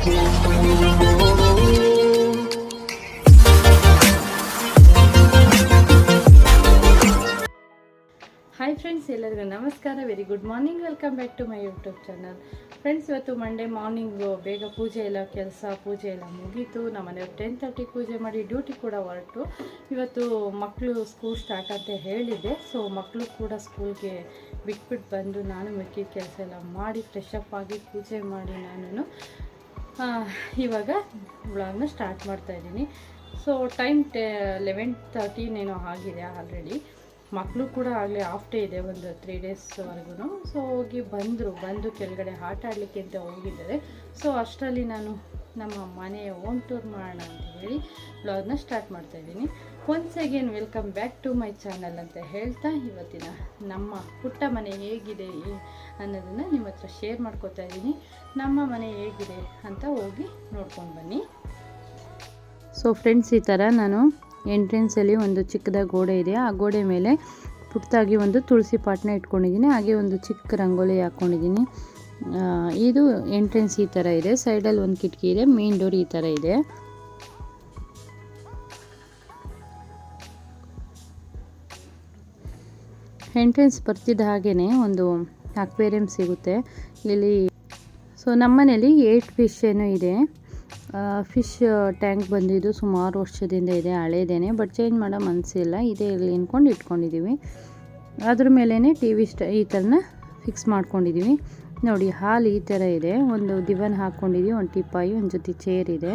Hi friends ಎಲ್ಲರಿಗೂ ನಮಸ್ಕಾರ. Very good morning welcome back to my YouTube channel friends ಇವತ್ತು Monday morning ಬೇಗ ಪೂಜೆ ಎಲ್ಲ, ಕೆಲಸ, ಪೂಜೆ ಎಲ್ಲ ಮುಗೀತು. ನಮ್ಮನೆಯವ್ರು ಟೆನ್ ತರ್ಟಿ ಪೂಜೆ ಮಾಡಿ ಡ್ಯೂಟಿ ಕೂಡ ಹೊರಟು. ಇವತ್ತು ಮಕ್ಕಳು ಸ್ಕೂಲ್ ಸ್ಟಾರ್ಟ್ ಅಂತ ಹೇಳಿದೆ. ಸೊ ಮಕ್ಕಳು ಕೂಡ ಸ್ಕೂಲ್ಗೆ ಬಿಟ್ಬಿಟ್ಟು ಬಂದು ನಾನು ಮಿಕ್ಕಿದ ಕೆಲಸ ಎಲ್ಲ ಮಾಡಿ ಫ್ರೆಶ್ ಅಪ್ ಆಗಿ ಪೂಜೆ ಮಾಡಿ ನಾನು ಇವಾಗ ವ್ಲಾಗ್ನ ಸ್ಟಾರ್ಟ್ ಮಾಡ್ತಾ ಇದ್ದೀನಿ. ಸೊ ಟೈಮ್ ಟೆ ಲೆವೆನ್ ತರ್ಟೀನೇನೋ ಆಗಿದೆ ಆಲ್ರೆಡಿ ಮಕ್ಕಳು ಕೂಡ ಆಗಲೇ ಆಫ್ ಡೇ ಇದೆ, ಒಂದು ತ್ರೀ ಡೇಸ್ವರೆಗೂ ಸೊ ಹೋಗಿ ಬಂದರು, ಬಂದು ಕೆಳಗಡೆ ಆಟ ಆಡಲಿಕ್ಕೆ ಅಂತ ಹೋಗಿದ್ದಾರೆ. ಸೊ ಅಷ್ಟರಲ್ಲಿ ನಾನು ನಮ್ಮ ಮನೆಯ ಹೋಮ್ ಟೂರ್ ಮಾಡೋಣ ಅಂತ ಹೇಳಿ ಬ್ಲಾಗ್ನ ಸ್ಟಾರ್ಟ್ ಮಾಡ್ತಾ ಇದ್ದೀನಿ. Once again welcome back to my channel ಅಂತ ಹೇಳ್ತಾ ಇವತ್ತಿನ ನಮ್ಮ ಪುಟ್ಟ ಮನೆ ಹೇಗಿದೆ ಅನ್ನೋದನ್ನು ನಿಮ್ಮ ಹತ್ರ ಶೇರ್ ಮಾಡ್ಕೋತಾ ಇದ್ದೀನಿ. ನಮ್ಮ ಮನೆ ಹೇಗಿದೆ ಅಂತ ಹೋಗಿ ನೋಡ್ಕೊಂಡು ಬನ್ನಿ. ಸೊ ಫ್ರೆಂಡ್ಸ್ ಈ ಥರ ನಾನು ಎಂಟ್ರೆನ್ಸಲ್ಲಿ ಒಂದು ಚಿಕ್ಕದ ಗೋಡೆ ಇದೆ. ಆ ಗೋಡೆ ಮೇಲೆ ಪುಟ್ಟದಾಗಿ ಒಂದು ತುಳಸಿ ಪಾಟ್ನ ಇಟ್ಕೊಂಡಿದ್ದೀನಿ. ಹಾಗೆ ಒಂದು ಚಿಕ್ಕ ರಂಗೋಲಿ ಹಾಕ್ಕೊಂಡಿದ್ದೀನಿ ಇದು ಎಂಟ್ರೆನ್ಸ್ ಈ ಥರ ಇದೆ. ಸೈಡಲ್ಲಿ ಒಂದು ಕಿಟಕಿ ಇದೆ. ಮೇನ್ ಡೋರ್ ಈ ಥರ ಇದೆ. ಎಂಟ್ರೆನ್ಸ್ ಬರ್ತಿದ್ದ ಹಾಗೇ ಒಂದು ಅಕ್ವೇರಿಯಂ ಸಿಗುತ್ತೆ. ಇಲ್ಲಿ ಸೊ, ನಮ್ಮನೇಲಿ ಏಟ್ ಫಿಶ್ ಏನೋ ಇದೆ. ಫಿಶ್ ಟ್ಯಾಂಕ್ ಬಂದಿದ್ದು ಸುಮಾರು ವರ್ಷದಿಂದ ಇದೆ, ಹಳೇದೇನೆ ಬಟ್ ಚೇಂಜ್ ಮಾಡೋ ಮನಸ್ಸಿಲ್ಲ ಇದೇ ಇಲ್ಲಿ ಅಂದ್ಕೊಂಡು ಇಟ್ಕೊಂಡಿದ್ದೀವಿ ಅದ್ರ ಮೇಲೇ ಟಿ ವಿ ಸ್ಟ ಈ ಥರನ ಫಿಕ್ಸ್ ಮಾಡ್ಕೊಂಡಿದ್ದೀವಿ ನೋಡಿ, ಹಾಲು ಈ ಥರ ಇದೆ. ಒಂದು ದಿವನ್ ಹಾಕ್ಕೊಂಡಿದ್ದೀವಿ ಒಂದು ಟಿಪಾಯಿ, ಒಂದು ಜೊತೆ ಚೇರ್ ಇದೆ.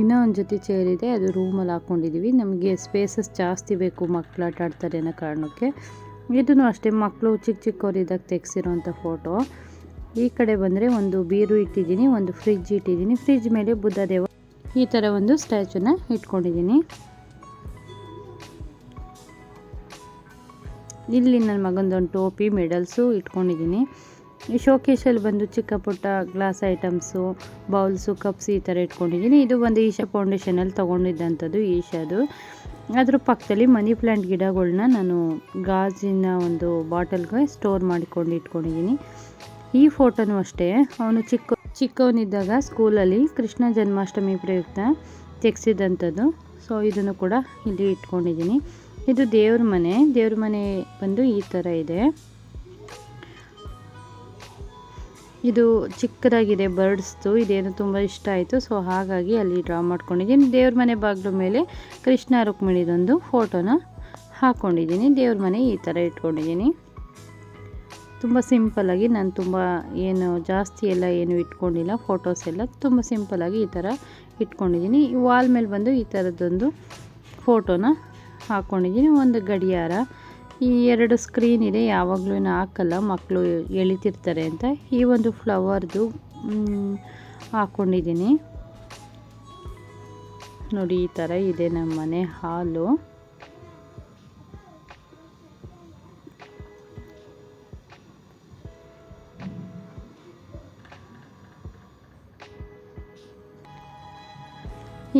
ಇನ್ನೂ ಒಂದು ಜೊತೆ ಚೇರ್ ಇದೆ, ಅದು ರೂಮಲ್ಲಿ ಹಾಕ್ಕೊಂಡಿದ್ದೀವಿ ನಮಗೆ ಸ್ಪೇಸಸ್ ಜಾಸ್ತಿ ಬೇಕು ಮಕ್ಕಳು ಆಟ ಆಡ್ತಾರೆ ಅನ್ನೋ ಕಾರಣಕ್ಕೆ. ಇದನ್ನು ಅಷ್ಟೇ ಮಕ್ಕಳು ಚಿಕ್ಕ ಚಿಕ್ಕವರಿದ್ದಾಗ ತೆಗ್ಸಿರೋಂಥ ಫೋಟೋ. ಈ ಕಡೆ ಬಂದರೆ ಒಂದು ಬೀರು ಇಟ್ಟಿದ್ದೀನಿ, ಒಂದು ಫ್ರಿಜ್ ಇಟ್ಟಿದ್ದೀನಿ. ಫ್ರಿಜ್ ಮೇಲೆ ಬುದ್ಧದೇವ ಈ ಥರ ಒಂದು ಸ್ಟ್ಯಾಚುನ ಇಟ್ಕೊಂಡಿದ್ದೀನಿ. ಇಲ್ಲಿ ನನ್ನ ಮಗಂದೊಂದು ಟೋಪಿ, ಮೆಡಲ್ಸು ಇಟ್ಕೊಂಡಿದ್ದೀನಿ. ಈ ಶೋಕೇಶಲ್ಲಿ ಬಂದು ಚಿಕ್ಕ ಪುಟ್ಟ ಗ್ಲಾಸ್ ಐಟಮ್ಸು ಬೌಲ್ಸು ಕಪ್ಸ್ ಈ ಥರ ಇಟ್ಕೊಂಡಿದ್ದೀನಿ. ಇದು ಒಂದು ಈಶಾ ಫೌಂಡೇಶನಲ್ಲಿ ತೊಗೊಂಡಿದ್ದಂಥದ್ದು ಈಶಾದು. ಅದ್ರ ಪಕ್ಕದಲ್ಲಿ ಮನಿ ಪ್ಲ್ಯಾಂಟ್ ಗಿಡಗಳನ್ನ ನಾನು ಗಾಜಿನ ಒಂದು ಬಾಟಲ್ಗೆ ಸ್ಟೋರ್ ಮಾಡಿಕೊಂಡು ಇಟ್ಕೊಂಡಿದ್ದೀನಿ. ಈ ಫೋಟೋನು ಅಷ್ಟೇ. ಅವನು ಚಿಕ್ಕ, ಚಿಕ್ಕವನಿದ್ದಾಗ ಸ್ಕೂಲಲ್ಲಿ ಕೃಷ್ಣ ಜನ್ಮಾಷ್ಟಮಿ ಪ್ರಯುಕ್ತ ತೆಗೆಸಿದಂಥದ್ದು. ಸೊ ಇದನ್ನು ಕೂಡ ಇಲ್ಲಿ ಇಟ್ಕೊಂಡಿದ್ದೀನಿ. ಇದು ದೇವ್ರ ಮನೆ. ದೇವ್ರ ಮನೆ ಬಂದು ಈ ಥರ ಇದೆ. ಇದು ಚಿಕ್ಕದಾಗಿದೆ ಬರ್ಡ್ಸ್ದು, ಇದೇನು ತುಂಬ ಇಷ್ಟ ಆಯಿತು. ಸೊ ಹಾಗಾಗಿ ಅಲ್ಲಿ ಡ್ರಾ ಮಾಡ್ಕೊಂಡಿದ್ದೀನಿ. ದೇವ್ರ ಮನೆ ಬಾಗಿಲು ಮೇಲೆ ಕೃಷ್ಣ ರುಕ್ಮಿಣಿದೊಂದು ಫೋಟೋನ ಹಾಕ್ಕೊಂಡಿದ್ದೀನಿ ದೇವ್ರ ಮನೆ ಈ ಥರ ಇಟ್ಕೊಂಡಿದ್ದೀನಿ. ತುಂಬ ಸಿಂಪಲ್ಲಾಗಿ ನಾನು ತುಂಬ ಏನು ಜಾಸ್ತಿ ಎಲ್ಲ ಏನು ಇಟ್ಕೊಂಡಿಲ್ಲ ಫೋಟೋಸ್ ಎಲ್ಲ ತುಂಬ ಸಿಂಪಲ್ಲಾಗಿ ಈ ಥರ ಇಟ್ಕೊಂಡಿದ್ದೀನಿ. ವಾಲ್ ಮೇಲೆ ಬಂದು ಈ ಥರದ್ದೊಂದು ಫೋಟೋನ ಹಾಕ್ಕೊಂಡಿದ್ದೀನಿ ಒಂದು ಗಡಿಯಾರ. ಈ ಎರಡು ಸ್ಕ್ರೀನ್ ಇದೆ, ಯಾವಾಗಲೂ ಹಾಕಲ್ಲ ಮಕ್ಕಳು ಎಳಿತಿರ್ತಾರೆ ಅಂತ. ಈ ಒಂದು ಫ್ಲವರ್ದು ಹಾಕೊಂಡಿದ್ದೀನಿ. ನೋಡಿ, ಈ ಥರ ಇದೆ ನಮ್ಮ ಮನೆ ಹಾಲು.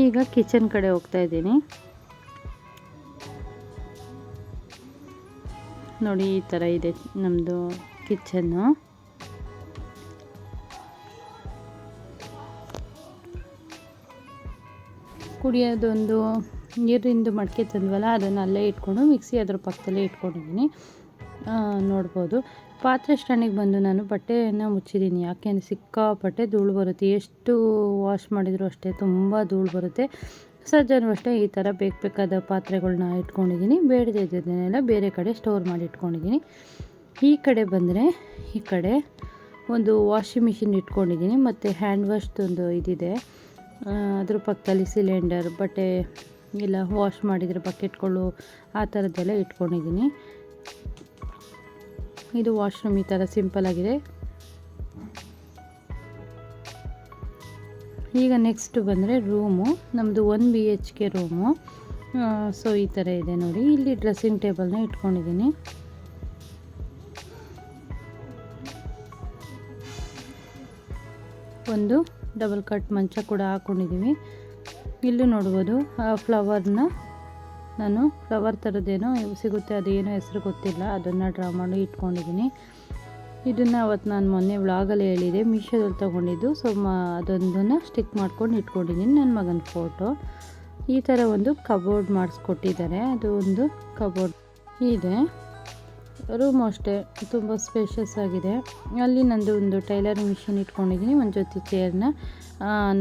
ಈಗ ಕಿಚನ್ ಕಡೆ ಹೋಗ್ತಾ ಇದ್ದೀನಿ. ನೋಡಿ ಈ ಥರ ಇದೆ ನಮ್ಮದು ಕಿಚನ್ನು. ಕುಡಿಯೋದೊಂದು ನೀರಿಂದು ಮಡಿಕೆ ತಂದ್ವಲ್ಲ, ಅದನ್ನು ಅಲ್ಲೇ ಇಟ್ಕೊಂಡು ಮಿಕ್ಸಿ ಅದ್ರ ಪಕ್ಕದಲ್ಲೇ ಇಟ್ಕೊಂಡಿದ್ದೀನಿ. ನೋಡ್ಬೋದು. ಪಾತ್ರೆ ಸ್ಟ್ಯಾಂಡಿಗೆ ಬಂದು ನಾನು ಬಟ್ಟೆಯನ್ನು ಮುಚ್ಚಿದ್ದೀನಿ. ಯಾಕೆಂದ್ರೆ ಸಿಕ್ಕಾಪಟ್ಟೆ ಧೂಳು ಬರುತ್ತೆ. ಎಷ್ಟು ವಾಶ್ ಮಾಡಿದರೂ ಅಷ್ಟೇ ತುಂಬ ಧೂಳು ಬರುತ್ತೆ. ಸಜ್ಜನೂ ಅಷ್ಟೇ ಈ ಥರ ಬೇಕು ಬೇಕಾದ ಪಾತ್ರೆಗಳನ್ನ ಇಟ್ಕೊಂಡಿದ್ದೀನಿ. ಬೇಡದೇ ಇದ್ದದನ್ನೆಲ್ಲ ಬೇರೆ ಕಡೆ ಸ್ಟೋರ್ ಮಾಡಿ ಇಟ್ಕೊಂಡಿದ್ದೀನಿ. ಈ ಕಡೆ ಬಂದರೆ, ಈ ಕಡೆ ಒಂದು ವಾಷಿಂಗ್ ಮಿಷಿನ್ ಇಟ್ಕೊಂಡಿದ್ದೀನಿ. ಮತ್ತು ಹ್ಯಾಂಡ್ ವಾಶ್ದೊಂದು ಇದಿದೆ. ಅದ್ರ ಪಕ್ಕದಲ್ಲಿ ಸಿಲಿಂಡರ್, ಬಟ್ಟೆ, ಇಲ್ಲ ವಾಶ್ ಮಾಡಿದರೆ ಬಕೆಟ್ಗಳು ಆ ಥರದ್ದೆಲ್ಲ ಇಟ್ಕೊಂಡಿದ್ದೀನಿ. ಇದು ವಾಶ್ರೂಮ್ ಈ ಥರ ಸಿಂಪಲ್ ಆಗಿದೆ. ಈಗ ನೆಕ್ಸ್ಟ್ ಬಂದರೆ ರೂಮು. ನಮ್ಮದು one B H K room. So ಈ ಥರ ಇದೆ ನೋಡಿ. ಇಲ್ಲಿ ಡ್ರೆಸ್ಸಿಂಗ್ ಟೇಬಲ್ನ ಇಟ್ಕೊಂಡಿದ್ದೀನಿ. ಒಂದು ಡಬಲ್ ಕಟ್ ಮಂಚ ಕೂಡ ಹಾಕ್ಕೊಂಡಿದ್ದೀವಿ ಇಲ್ಲೂ ನೋಡ್ಬೋದು ಫ್ಲವರ್ನ ನಾನು ಫ್ಲವರ್ ಥರದ್ದೇನೋ ಸಿಗುತ್ತೆ, ಅದೇನೋ ಹೆಸರು ಗೊತ್ತಿಲ್ಲ, ಅದನ್ನು ಡ್ರಾ ಮಾಡಿ ಇಟ್ಕೊಂಡಿದ್ದೀನಿ. ಇದನ್ನು ಅವತ್ತು ನಾನು ಮೊನ್ನೆ ವ್ಲಾಗಲ್ಲಿ ಹೇಳಿದೆ, ಮೀಶೋದಲ್ಲಿ ತೊಗೊಂಡಿದ್ದು, ಸೊ ಮ, ಅದೊಂದನ್ನು ಸ್ಟಿಕ್ ಮಾಡ್ಕೊಂಡು ಇಟ್ಕೊಂಡಿದ್ದೀನಿ ನನ್ನ ಮಗನ ಫೋಟೋ ಈ ಥರ ಒಂದು ಕಬೋರ್ಡ್ ಮಾಡಿಸ್ಕೊಟ್ಟಿದ್ದಾರೆ, ಅದು ಒಂದು ಕಬೋರ್ಡ್ ಇದೆ. ರೂಮ್ ಅಷ್ಟೇ, ತುಂಬ ಸ್ಪೇಷಿಯಸ್ ಆಗಿದೆ. ಅಲ್ಲಿ ನಂದು ಒಂದು ಟೈಲರಿಂಗ್ ಮಿಷಿನ್ ಇಟ್ಕೊಂಡಿದ್ದೀನಿ ಒಂದು ಜೊತೆ ಚೇರ್ನ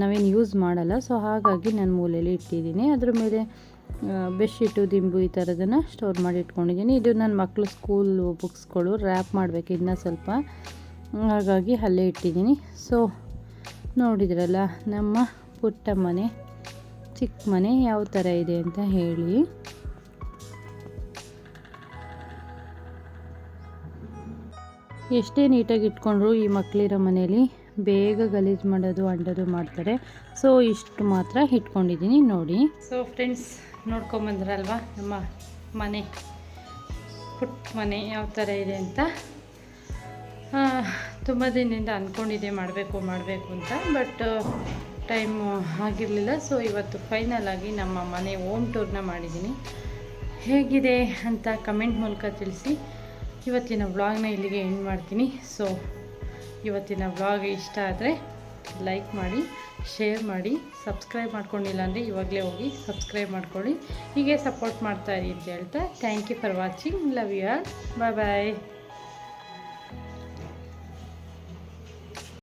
ನಾವೇನು ಯೂಸ್ ಮಾಡಲ್ಲ, ಸೊ ಹಾಗಾಗಿ ನಾನು ಮೂಲೆಯಲ್ಲಿ ಇಟ್ಟಿದ್ದೀನಿ. ಅದ್ರ ಮೇಲೆ ಬೆಡ್ಶೀಟು, ದಿಂಬು ಈ ಥರದನ್ನು ಸ್ಟೋರ್ ಮಾಡಿ ಇಟ್ಕೊಂಡಿದ್ದೀನಿ. ಇದು ನನ್ನ ಮಕ್ಕಳು ಸ್ಕೂಲ್ ಬುಕ್ಸ್ಗಳು ರ್ಯಾಪ್ ಮಾಡಬೇಕು ಇನ್ನೂ ಸ್ವಲ್ಪ. ಹಾಗಾಗಿ ಅಲ್ಲೇ ಇಟ್ಟಿದ್ದೀನಿ. ಸೊ ನೋಡಿದ್ರಲ್ಲ, ನಮ್ಮ ಪುಟ್ಟ ಮನೆ, ಚಿಕ್ಕ ಮನೆ ಯಾವ ಥರ ಇದೆ ಅಂತ ಹೇಳಿ. ಎಷ್ಟೇ ನೀಟಾಗಿ ಇಟ್ಕೊಂಡ್ರು ಈ ಮಕ್ಕಳಿರೋ ಮನೇಲಿ ಬೇಗ ಗಲೀಜು ಮಾಡೋದು, ಅಂಡೋದು ಮಾಡ್ತಾರೆ. ಸೊ ಇಷ್ಟು ಮಾತ್ರ ಇಟ್ಕೊಂಡಿದ್ದೀನಿ, ನೋಡಿ. ಸೊ ಫ್ರೆಂಡ್ಸ್ ನೋಡ್ಕೊಂಬಂದ್ರಲ್ವಾ ನಮ್ಮ ಮನೆ ಪುಟ್ಟ ಮನೆ ಯಾವ ಥರ ಇದೆ ಅಂತ? ತುಂಬ ದಿನದಿಂದ ಅಂದ್ಕೊಂಡಿದ್ದೆ ಮಾಡಬೇಕು ಮಾಡಬೇಕು ಅಂತ ಬಟ್ ಟೈಮು ಆಗಿರಲಿಲ್ಲ. ಸೊ ಇವತ್ತು ಫೈನಲ್ ಆಗಿ ನಮ್ಮ ಮನೆ ಓಮ್ ಟೂರ್ನ ಮಾಡಿದ್ದೀನಿ. ಹೇಗಿದೆ ಅಂತ ಕಮೆಂಟ್ ಮೂಲಕ ತಿಳಿಸಿ. ಇವತ್ತಿನ ವ್ಲಾಗ್ನ ಇಲ್ಲಿಗೆ ಎಂಡ್ ಮಾಡ್ತೀನಿ. ಸೊ ಇವತ್ತಿನ ವ್ಲಾಗ್ ಇಷ್ಟ ಆದರೆ ಲೈಕ್ ಮಾಡಿ ಶೇರ್ ಮಾಡಿ ಸಬ್ಸ್ಕ್ರೈಬ್ ಮಾಡ್ಕೊಂಡಿಲ್ಲ ಅಂದರೆ ಇವಾಗಲೇ ಹೋಗಿ ಸಬ್ಸ್ಕ್ರೈಬ್ ಮಾಡ್ಕೊಳ್ಳಿ. ಹೀಗೆ ಸಪೋರ್ಟ್ ಮಾಡ್ತಾ ಇರಿ ಅಂತ ಹೇಳ್ತಾ thank you for watching love you all bye bye